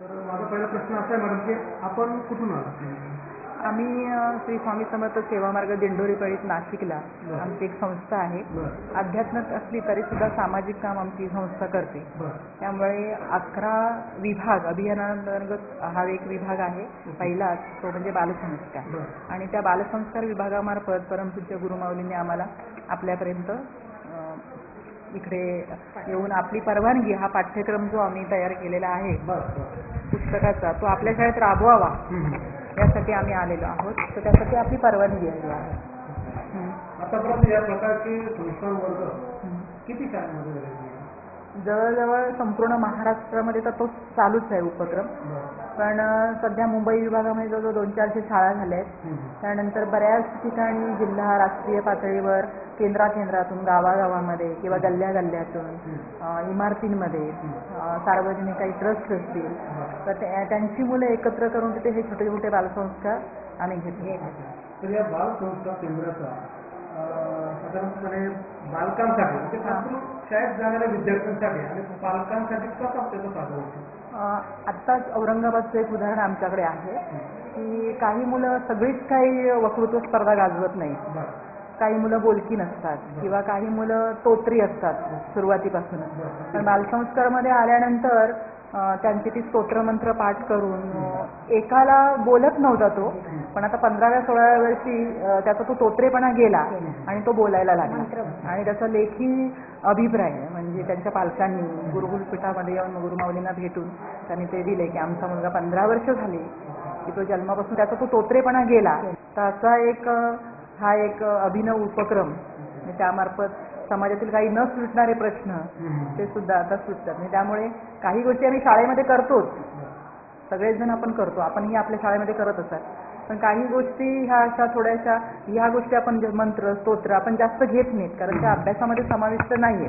तर माझा पहिला प्रश्न असा आहे मॅडम की आपण कुठून आम्ही श्री स्वामी समर्थ सेवा मार्ग दिंडोरी पळीत नाशिकला. आमची एक संस्था आहे. बरं. अध्यात्मात असली तरी सुद्धा सामाजिक काम आमची संस्था करते. त्यामुळे अकरा विभाग अभियानांतर्गत हा एक विभाग आहे पहिला तो म्हणजे बालसंस्कार. आणि त्या बालसंस्कार विभागामार्फत परमपूज्य गुरुमाऊलींनी आम्हाला आपल्यापर्यंत इकडे येऊन आपली परवानगी हा पाठ्यक्रम जो आम्ही तयार केलेला आहे पुस्तकाचा तो आपल्या शाळेत राबवावा. यासाठी आम्ही आलेलो आहोत तर त्यासाठी आपली परवानगी आहे हं. आतापर्यंत या प्रकारचे संस्कार वर्ग. किती शाळांमध्ये? जवळजवळ संपूर्ण महाराष्ट्रामध्ये तर तो चालूच आहे उपक्रम. पण सध्या मुंबई विभागामध्ये जवळजवळ दोन चारशे शाळा झाल्या आहेत. त्यानंतर बऱ्याच ठिकाणी जिल्हा राष्ट्रीय पातळीवर केंद्रा केंद्रातून गावागावामध्ये किंवा गल्ल्या गल्ल्यातून इमारतींमध्ये सार्वजनिक काही ट्रस्ट असतील. तर त्या- त्यांची मुलं एकत्र करून तिथे हे छोटे छोटे बालसंस्कार आम्ही घेतले. तर या बाल संस्कार केंद्राचा साधारणपणे बालकांसाठी म्हणजे करून शाळेत जाणाऱ्या विद्यार्थ्यांसाठी आणि पालकांसाठी कसा त्याचा फायदा होतो? आत्ताच औरंगाबादचं एक उदाहरण आमच्याकडे आहे की काही मुलं सगळीच काही वक्तृत्व स्पर्धा गाजवत नाही काही मुलं बोलकी नसतात किंवा काही मुलं तोत्री असतात सुरुवातीपासूनच पण बालसंस्कारमध्ये आल्यानंतर त्यांची ती स्तोत्रमंत्र पाठ करून एकाला बोलत नव्हता तो पण आता पंधराव्या सोळाव्या वर्षी त्याचा तो तोत्रेपणा गेला आणि तो बोलायला लागला. आणि त्याचा लेखी अभिप्राय म्हणजे त्यांच्या पालकांनी गुरुकुलपीठामध्ये येऊन गुरुमाऊलींना भेटून त्यांनी ते दिले की आमचा मुलगा पंधरा वर्ष झाली की तो जन्मापासून त्याचा तो तोत्रेपणा गेला. तर असा एक हा एक अभिनव उपक्रम त्यामार्फत समाजातील काही न सुटणारे प्रश्न. ते सुद्धा आता सुटतात. आणि त्यामुळे काही गोष्टी आम्ही शाळेमध्ये करतोच. सगळेच जण आपण करतो. आपणही आपल्या शाळेमध्ये करत असाल पण काही गोष्टी ह्या अशा थोड्याशा ह्या गोष्टी आपण मंत्र स्तोत्र आपण जास्त घेत नाहीत. कारण त्या अभ्यासामध्ये समाविष्ट नाहीये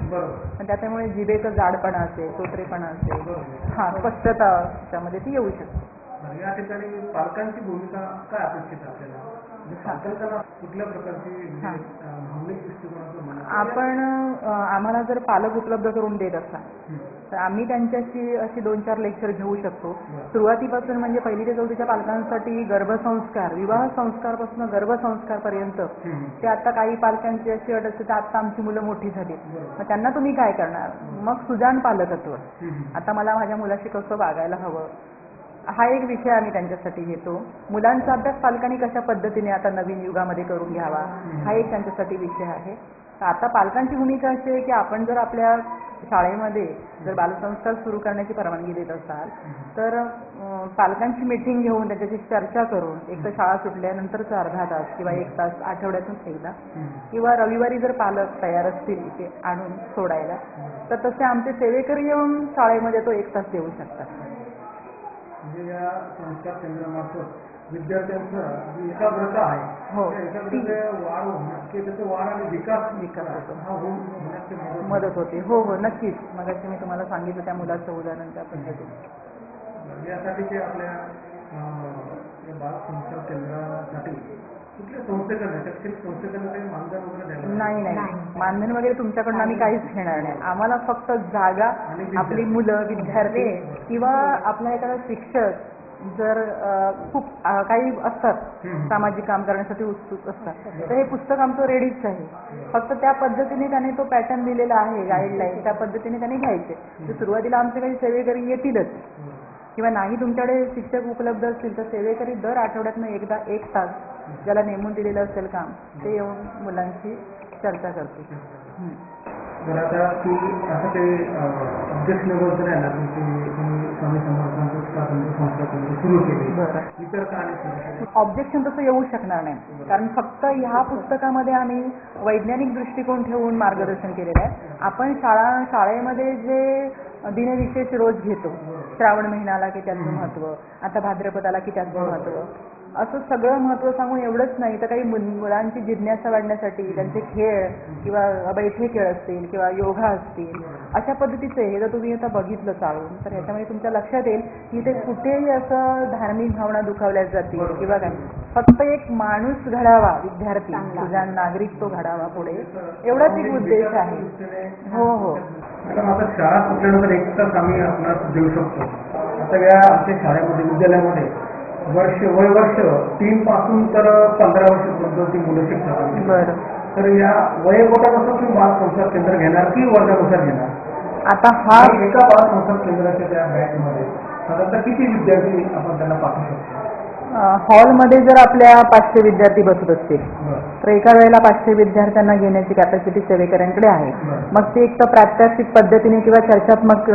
पण त्याच्यामुळे जिभेचं जाडपणा असेल स्तोत्रेपणा असेल हा स्पष्टता त्यामध्ये ती येऊ शकते. तर या ठिकाणी पालकांची भूमिका काय अपेक्षित आहे आपल्याला? म्हणजे कुठल्या प्रकारची आपण आम्हाला जर पालक उपलब्ध करून देत असाल. तर आम्ही त्यांच्याशी अशी दोन चार लेक्चर घेऊ शकतो. सुरुवातीपासून म्हणजे पहिली ते चौथीच्या पालकांसाठी गर्भसंस्कार विवाह संस्कारपासून गर्भसंस्कारपर्यंत. ते आता काही पालकांची अशी अट असते तर आता आमची मुलं मोठी झाली. मग त्यांना तुम्ही काय करणार मग सुजान पालकत्व. आता मला माझ्या मुलाशी कसं वागायला हवं हा एक विषय आम्ही त्यांच्यासाठी घेतो. मुलांचा अभ्यास पालकांनी कशा पद्धतीने आता नवीन युगामध्ये करून घ्यावा हा एक त्यांच्यासाठी विषय आहे. तर आता पालकांची भूमिका अशी आहे की आपण जर आपल्या शाळेमध्ये जर बालसंस्कार सुरू करण्याची परवानगी देत असाल तर पालकांची मिटिंग घेऊन त्याच्याशी चर्चा करून एक तर शाळा सुटल्यानंतरचा अर्धा तास किंवा एक तास आठवड्यातून एकदा किंवा रविवारी जर पालक तयार असतील ते आणून सोडायला तर तसे आमचे सेवेकरी येऊन शाळेमध्ये तो एक तास देऊ शकतात. म्हणजे या संस्कार केंद्रामार्फत विद्यार्थ्यांचं जी एकाग्रता आहे हो. त्या वाढ होण्यास त्याचा वाढ आणि विकास विकास होतो. हा होऊन होण्यास ते मदत मदत होते हो हो नक्कीच मगाशी मी तुम्हाला सांगितलं त्या मुलाचं उदाहरण त्या पद्धतीने. यासाठी ते आपल्या अं, या बाल संस्कार केंद्रासाठी कुठल्या संस्थेकडे शैक्षणिक संस्थेकडे काही मानधन वगैरे द्यायला नाही? नाही मानधन वगैरे तुमच्याकडनं आम्ही काहीच घेणार नाही. आम्हाला फक्त जागा. आपली मुलं विद्यार्थी किंवा आपला एखादा शिक्षक जर अ, खूप अ, काही असतात. सामाजिक काम करण्यासाठी उत्सुक असतात. तर हे पुस्तक आमचं रेडीच आहे. फक्त त्या पद्धतीने त्याने तो पॅटर्न दिलेला आहे गाईडलाईन त्या पद्धतीने त्याने घ्यायचे. तर सुरुवातीला आमचे काही सेवेकरी येतीलच. किंवा नाही तुमच्याकडे शिक्षक उपलब्ध असतील तर सेवेकरी दर आठवड्यातनं एकदा एक तास ज्याला नेमून दिलेलं असेल काम ते येऊन मुलांशी चर्चा करते. तर आता ती असं ते अध्यक्ष लेवल तर आहे ना की तुम्ही स्वामी समर्थांचं स्वातंत्र्य संस्था केंद्र सुरू केली बरं इतर का नाही सुरू केली? ऑब्जेक्शन तसं येऊ शकणार नाही कारण फक्त ह्या पुस्तकामध्ये आम्ही वैज्ञानिक दृष्टिकोन ठेवून मार्गदर्शन केलेलं आहे आपण शाळा शाळेमध्ये जे दिनविशेष रोज घेतो. श्रावण महिना आला की त्याचं महत्त्व आता भाद्रपद आला की त्याचं महत्त्व असं सगळं महत्त्व सांगून एवढंच नाही. तर काही मुल- मुलांची जिज्ञासा वाढण्यासाठी त्यांचे खेळ किंवा बैठे खेळ असतील किंवा योगा असतील अशा पद्धतीचे हे जर तुम्ही आता बघितलं चालून तर याच्यामध्ये तुमच्या लक्षात येईल की ते कुठेही असं धार्मिक भावना दुखावल्या जातील किंवा काय. फक्त एक माणूस घडावा विद्यार्थी तुझा नागरिक तो घडावा पुढे एवढाच एक उद्देश आहे. हो हो. आता शाळा सुटल्यानंतर एक तास आम्ही आपणास देऊ शकतो. आता या आमच्या शाळेमध्ये विद्यालयामध्ये वर्ष वय वर्ष तीन पासून तर पंधरा वर्षापर्यंत ती मुलं. बरं. तर या वयोगटानुसार तुम्ही बाल संसार केंद्र घेणार की वर्गानुसार घेणार? आता हा एका बाल संसार केंद्राच्या त्या बॅचमध्ये साधारणतः किती विद्यार्थी आपण त्यांना पाठवू शकतो? हॉलमध्ये जर आपल्या पाचशे विद्यार्थी बसत असतील. तर एका वेळेला पाचशे विद्यार्थ्यांना घेण्याची कॅपॅसिटी सेवेकऱ्यांकडे आहे. मग ते एक तर प्रात्यक्षिक पद्धतीने किंवा चर्चात्मक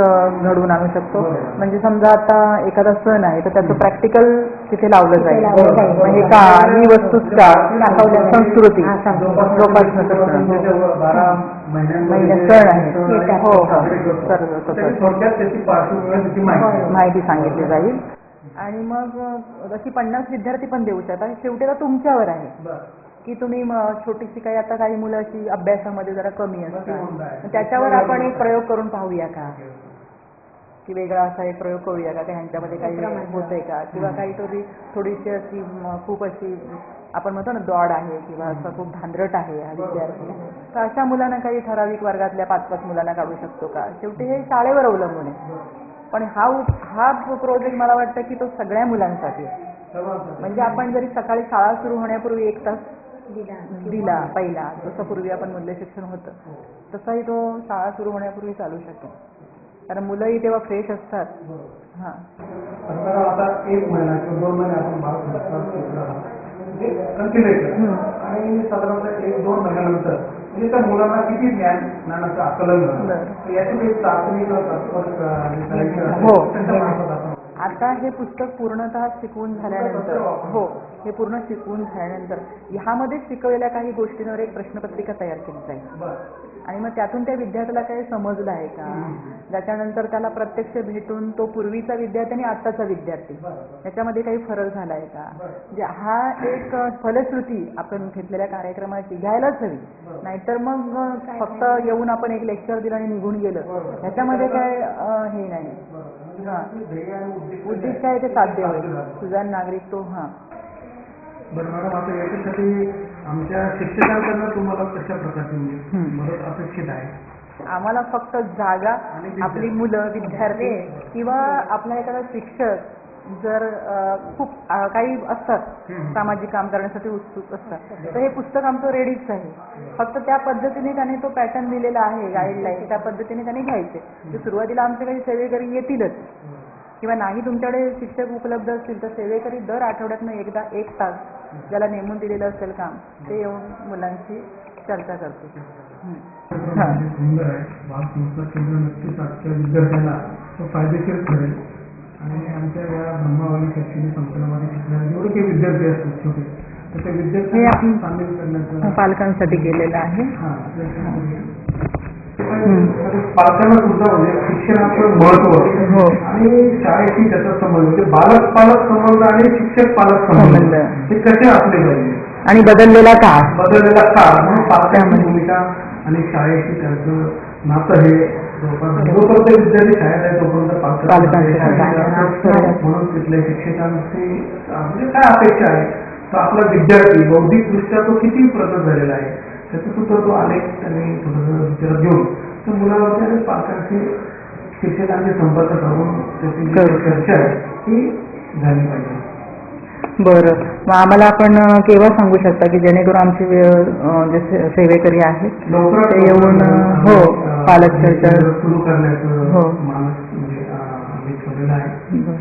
घडवून आणू शकतो. म्हणजे समजा आता एखादा सण आहे तर त्याचं प्रॅक्टिकल तिथे लावलं जाईल हे का ही वस्तूचा संस्कृती जोपासना जोपासना करतो. करणं. म्हणजे ते बारा महिन्यांमध्ये महिन्यात जे सण आहे. हो, हो. माहिती सांगितली जाईल आणि मग अशी पन्नास विद्यार्थी पण देऊ शकतात शेवटी तर तुमच्यावर आहे. की तुम्ही छोटीशी काही आता काही मुलं अशी अभ्यासामध्ये जरा कमी असतात. त्याच्यावर आपण एक प्रयोग करून पाहूया का? की वेगळा असा एक प्रयोग करूया का? ह्यांच्यामध्ये काही होतंय का? किंवा काही थोडी थोडीशी अशी खूप अशी आपण म्हणतो ना दॉड आहे किंवा असं खूप धांदरट आहे हा विद्यार्थी. तर अशा मुलांना काही ठराविक वर्गातल्या पाच पाच मुलांना काढू शकतो का? शेवटी हे शाळेवर अवलंबून आहे. पण हा हा प्रोजेक्ट मला वाटतं की तो सगळ्या मुलांसाठी. म्हणजे आपण जरी सकाळी शाळा सुरू होण्यापूर्वी एक तास दिला पहिला जसं पूर्वी आपण मूल्य शिक्षण होतं तसाही तो शाळा सुरू होण्यापूर्वी चालू शकेल कारण मुलंही तेव्हा फ्रेश असतात. हां. म्हणजे कंटिन्यू केलं. आणि साधारणतः एक दोन महिन्यानंतर म्हणजे त्या मुलांना किती ज्ञान ज्ञानाचं आकलन याची काही चाचणी किंवा तत्पर हो. आता हे पुस्तक पूर्णतः शिकवून झाल्यानंतर हो हे पूर्ण शिकवून झाल्यानंतर ह्यामध्ये शिकवलेल्या काही गोष्टींवर एक प्रश्नपत्रिका तयार केली जाईल. आणि मग त्यातून त्या विद्यार्थ्याला काही समजलं आहे का? त्याच्यानंतर त्याला प्रत्यक्ष भेटून तो पूर्वीचा विद्यार्थी आणि आत्ताचा विद्यार्थी. त्याच्यामध्ये काही फरक झाला आहे का? म्हणजे हा एक फलश्रुती आपण घेतलेल्या कार्यक्रमाची घ्यायलाच हवी. नाहीतर मग फक्त येऊन आपण एक लेक्चर दिलं आणि निघून गेलं. ह्याच्यामध्ये काय हे नाही. उद्दिष्ट आहे ते साध्य होईल. तुझा नागरिक तो हां. बरं मॅडम आता याच्यासाठी आमच्या शिक्षकांकडनं तुम्हाला कशा प्रकारची म्हणजे. मदत अपेक्षित आहे? आम्हाला फक्त जागा. आपली मुलं विद्यार्थी किंवा आपला एखादा शिक्षक जर खूप काही असतात. सामाजिक काम करण्यासाठी उत्सुक असतात. तर हे पुस्तक आमचं रेडीच आहे. फक्त त्या पद्धतीने त्याने तो पॅटर्न दिलेला आहे गाईडलाईन त्या पद्धतीने त्याने घ्यायचे. तर सुरुवातीला आमचे काही सेवेकरी येतीलच. किंवा नाही तुमच्याकडे शिक्षक उपलब्ध असतील तर सेवेकरी दर आठवड्यातनं एकदा एक तास ज्याला नेमून दिलेलं असेल काम ते येऊन मुलांशी चर्चा करते. म्हणजे सुंदर आहे. नक्कीच आजच्या विद्यार्थ्यांना फायदेशीर ठरेल. आणि आमच्या या ब्रह्मावली शैक्षणिक संस्थेमध्ये शिकणारे जेवढे काही विद्यार्थी असतात छोटे तर त्या हे विद्यार्थ्यांना आपण- सामील करण्याचं पालकांसाठी केलेलं आहे. हां पालकांना सुद्धा म्हणजे शिक्षणाचं महत्त्व हो. आणि शाळेशी त्याचा संबंध म्हणजे बालक पालक संबंध आणि शिक्षक पालक संबंध. हे कसे असले पाहिजे? आणि बदललेला काळ. बदललेला काळ म्हणून पालकांची भूमिका आणि शाळेशी त्यांचं नातं हे जोपर्यंत विद्यार्थी शाळेत आहे तोपर्यंत. म्हणून तिथल्या शिक्षकांची म्हणजे काय अपेक्षा आहे आपला विद्यार्थी बौद्धिकदृष्ट्या तो किती प्रगत झालेला आहे त्याचा सुद्धा तो आलेख त्यांनी थोडंसं विचारात घेऊन तर मुलावरती आणि पालकांशी शिक्षकांशी संपर्क साधून त्याची. चर्चा आहे ती झाली पाहिजे बरं मग आम्हाला आपण केव्हा सांगू शकता की जेणेकरून आमचे जे सेवेकरी आहेत ते येऊन, पालक चर्चा. सुरू करण्याचं हो. मानस म्हणजे अं, आम्ही ठेवलेलं आहे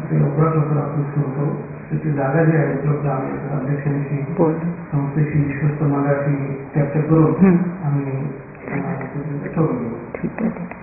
ते लवकरात लवकर आपण सुरू करू त्याची जागा जी आहे उपलब्ध आम्ही अध्यक्षांशी बोल संस्थेशी विश्वस्त मंडळाशी चर्चा करून हं. आम्ही अं, ते ठरवू